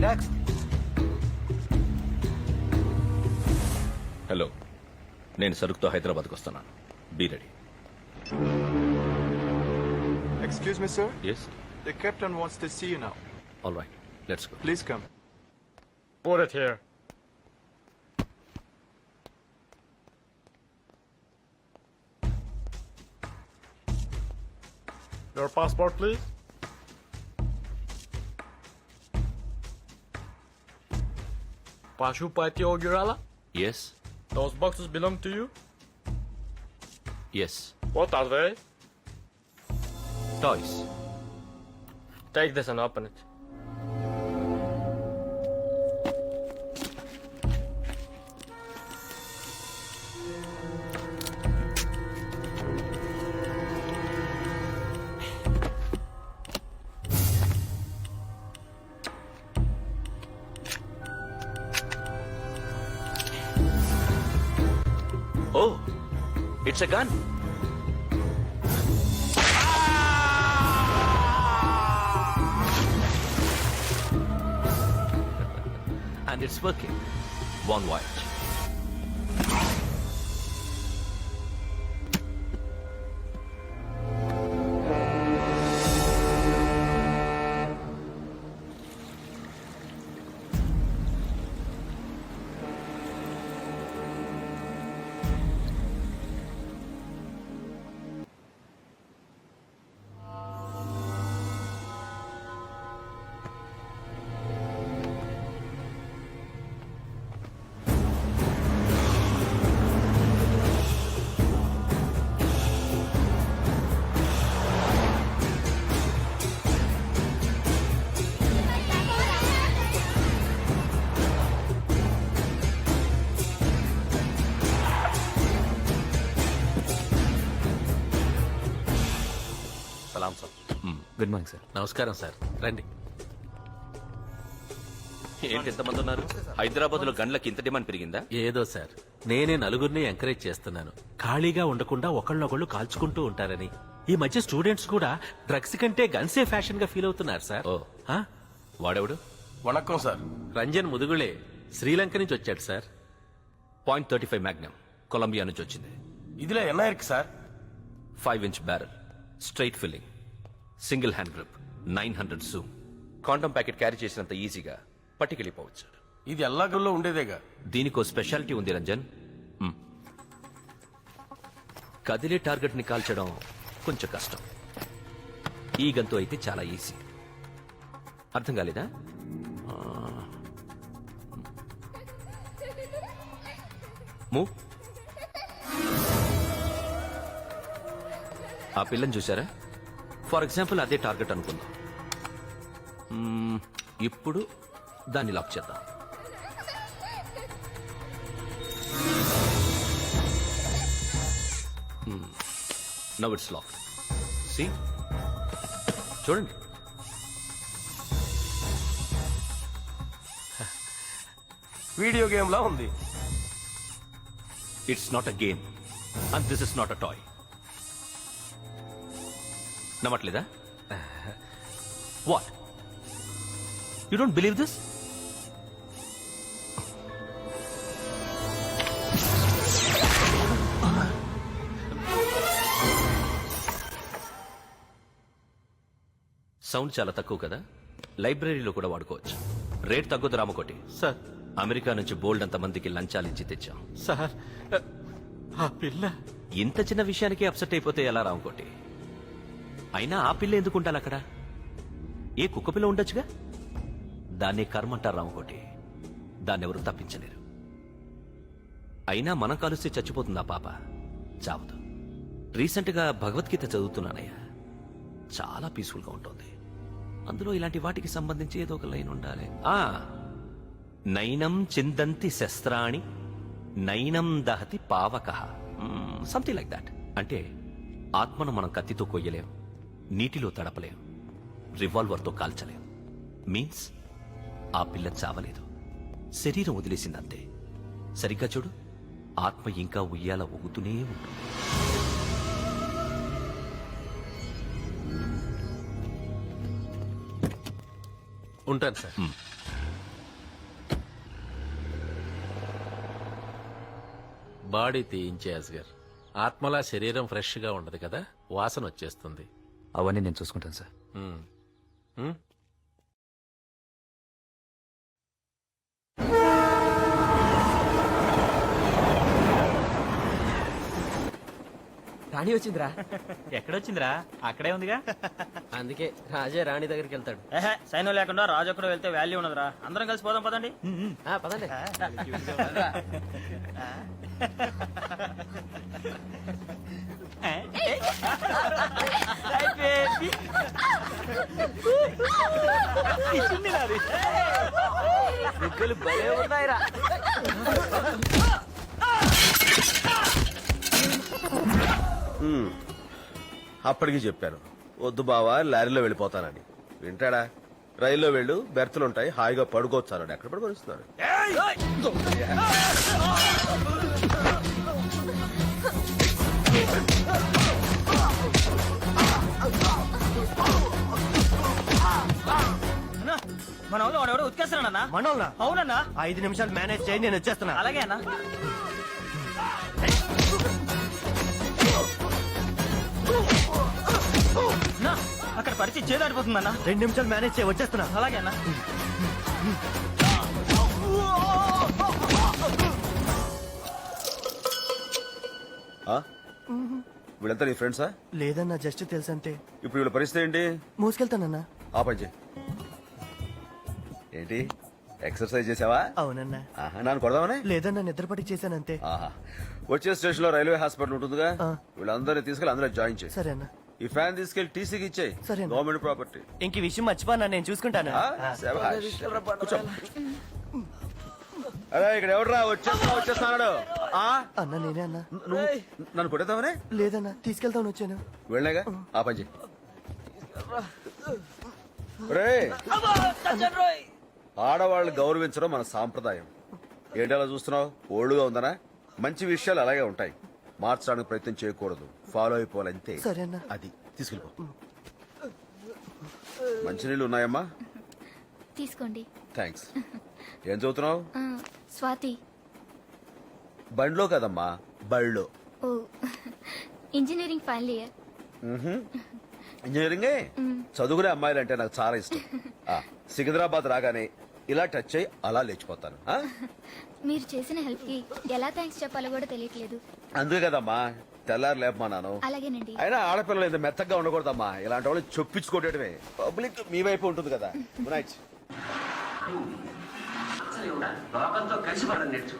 You Next. Hello నేను సరుకుతో హైదరాబాద్కి వస్తున్నాను be ready Excuse me, sir. Yes The captain wants to see you now. All right let's go Please come. Put it here. Your passport, please. Pashupati Ogurala? Yes? Those boxes belong to you? Yes. What are they? Toys. Take this and open it. Oh it's a gun. And it's working one watch Salam sir. Good morning sir. నమస్కారం sir. రండి. ఏంటి ఎంతమంది ఉన్నారు? హైదరాబాద్లో గన్లకి ఇంత demand పెరిగిందా? ఏదో sir. నేనే నలుగురిని ఎంకరేజ్ చేస్తున్నాను. ఖాళీగా ఉండకుండా ఒకళ్ళొకళ్ళు కాల్చుకుంటూ ఉంటారని. ఈ మధ్య స్టూడెంట్స్ కూడా డ్రగ్స్ కంటే గన్సే ఫ్యాషన్గా ఫీల్ అవుతున్నారు సార్. ఓ. ఆ? వాడెవడు? వణకం సార్. రంజన్ ముదుగులే శ్రీలంక నుంచి వచ్చాడు sir. Point thirty five magnum. Colombia నుంచి వచ్చింది. ఇదిలో ఎన్ఐఆర్కి sir. Five inch barrel. Straight filling single hand grip nine hundred zoom. Condom packet carry చేసినంత ఈజీగా పట్టుకెళ్ళిపోవచ్చు ఇది ఎల్లాగల్లో ఉండేదేగా? దీనికో స్పెషాలిటీ ఉంది రంజన్. మ్. కదిలే టార్గెట్ని కాల్చడం కొంచెం కష్టం. ఈ గంతు అయితే చాలా ఈజీ. అర్థం కాలేదా. మూవ్. ఆ పిల్లని చూసారా ఫర్ ఎగ్జాంపుల్ అదే టార్గెట్ అనుకుందాం. మ్మ్, ఇప్పుడు దాన్ని లాక్ చేద్దాం. నవ్ ఇట్స్ లాక్ సి చూడండి. వీడియో గేమ్ లా ఉంది. It's not a game and this is not a toy నమ్మట్లేదా? What you don't believe this sound చాలా తక్కువ కదా? లైబ్రరీలో కూడా వాడుకోవచ్చు. రేట్ తగ్గదు రామకోటి. సార్. అమెరికా నుంచి బోల్డ్ అంత మందికి లంచాలించి తెచ్చాం. సార్ ఆ పిల్ల. ఇంత చిన్న విషయానికి అప్సెట్ అయిపోతే ఎలా రామకోటి? అయినా ఆ పిల్ల ఎందుకు ఉండాలి అక్కడ? ఏ కుక్క పిల్ల ఉండొచ్చుగా? దాన్ని కర్మంటారు రామకోటి. దాన్ని ఎవరు తప్పించలేరు. అయినా మనం కలిస్తే చచ్చిపోతుందా పాప? చావదు. రీసెంట్గా భగవద్గీత చదువుతున్నానయ్యా. చాలా పీస్ఫుల్గా ఉంటుంది. అందులో ఇలాంటి వాటికి సంబంధించి ఏదో ఒక లైన్ ఉండాలి. ఆ! నైనం చిందంతి శస్త్రాణి నైనం దహతి పావక. సంథింగ్ లైక్ దాట్ అంటే ఆత్మను మనం కత్తితో కొయ్యలేం. నీటిలో తడపలేం రివాల్వర్తో కాల్చలేం మీన్స్ ఆ పిల్ల చావలేదు. శరీరం వదిలేసిందంతే. సరిగ్గా చూడు ఆత్మ ఇంకా ఉయ్యాల ఊగుతూనే ఉంటుంది. ఉంటాను సార్. బాడీ తీయించే అజ్గర్. ఆత్మలా శరీరం ఫ్రెష్గా ఉండదు కదా వాసన వచ్చేస్తుంది. అవన్నీ నేను చూసుకుంటాను సార్? రాణి వచ్చిందిరా. ఎక్కడొచ్చిందిరా? అక్కడే ఉందిగా? అందుకే రాజే రాణి దగ్గరికి వెళ్తాడు. సైన్యం లేకుండా రాజు ఒక్కడు వెళ్తే వాల్యూ ఉండదురా. అందరం కలిసి పోదాం పదండి. ఆ, నాది బుగ్గలు భలే ఉన్నాయిరా అప్పటికి చెప్పాను. వద్దు బావా లారీలో వెళ్ళిపోతానని. వింటాడా? రైల్లో వెళ్ళు బెర్తులు ఉంటాయి హాయిగా పడుకోవచ్చు అన్నాడు. ఎక్కడ పడుకొనిస్తున్నారు మన ఊళ్ళో వాడు ఎవడో ఉతికేస్తున్నాడన్నా మనోళ్ళ అవునన్నా. ఐదు నిమిషాలు మేనేజ్ చేయి నేను వచ్చేస్తున్నా. అలాగే అన్నా. అన్నా, అక్కడ పరిస్థితి చేదాడిపోతుందన్నా. రెండు నిమిషాలు మేనేజ్ చేయి వచ్చేస్తున్నా. అలాగే అన్నా. ఆ? వీళ్ళంతా నీ ఫ్రెండ్సా లేదన్నా జస్ట్ తెలుసంతే. ఇప్పుడు వీళ్ళ పరిస్థితి ఏంటి? మూసుకెళ్తానన్నా. ఆ పని చేయి ఏంటి? ఎక్సర్సైజ్ చేసావా? అవునన్నా. ఆహా, నన్ను కొడదామనే? లేదన్నా నిద్రపడి చేశానంతే. ఆహా. వచ్చే స్టేషన్లో రైల్వే హాస్పిటల్ ఉంటుందిగా? ఆ. వీళ్ళందరినీ తీసుకెళ్ళి అందులో జాయిన్ చేయి. సరే అన్నా ఈ ఫ్యాన్ తీసుకెళ్ళి టీసీకి ఇచ్చేయి. సరే అన్న. గవర్నమెంట్ ప్రాపర్టీ ఇంక ఈ విషయం మర్చిపోనా నేను చూసుకుంటాను. అరే ఇక్కడ ఎవడరా? వచ్చేస్తా వచ్చేస్తున్నాడు. ఆ? అన్నా నేనే అన్నా. నువ్వు నన్ను కొట్టేద్దామనే లేదన్నా తీసుకెళ్తామని వచ్చాను. వెళ్ళాగా? ఆ పని చెయ్యి ఒరేయ్, ఆడవాళ్ళు గౌరవించడం మన సాంప్రదాయం. ఏంటి అలా చూస్తున్నావు? ఓల్డ్గా ఉందనా? మంచి విషయాలు అలాగే ఉంటాయి. మార్చడానికి ప్రయత్నం చేయకూడదు. ఫాలో అయిపోవాలంతే. అది తీసుకెళ్ళిపో. మంచినీళ్ళు ఉన్నాయమ్మా. తీసుకోండి. థ్యాంక్స్ ఏం చదువుతున్నావు? స్వాతి. బండిలో కదమ్మా. బళ్ళో. ఓ ఇంజనీరింగ్ ఫైనల్ ఇయర్. ఇంజనీరింగే? చదువుకునే అమ్మాయిలు అంటే నాకు చాలా ఇష్టం. ఆ, సికింద్రాబాద్ రాగానే ఇలా టచ్ అయ్యి అలా లేచిపోతాను ఆ? మీరు చేసిన హెల్ప్కి ఎలా థ్యాంక్స్ చెప్పాలో కూడా తెలియట్లేదు. అందుకే కదమ్మా తెల్లారు లేపమన్నాను. అలాగేనండి. అయినా ఆడపిల్లలు ఇంత మెత్తగా ఉండకూడదమ్మా ఇలాంటి వాళ్ళు చొప్పించుకోవటమే. పబ్లిక్ మీ వైపు ఉంటుంది కదా. గుడ్ నైట్ లోకంతో కలిసి పడని నేర్చు.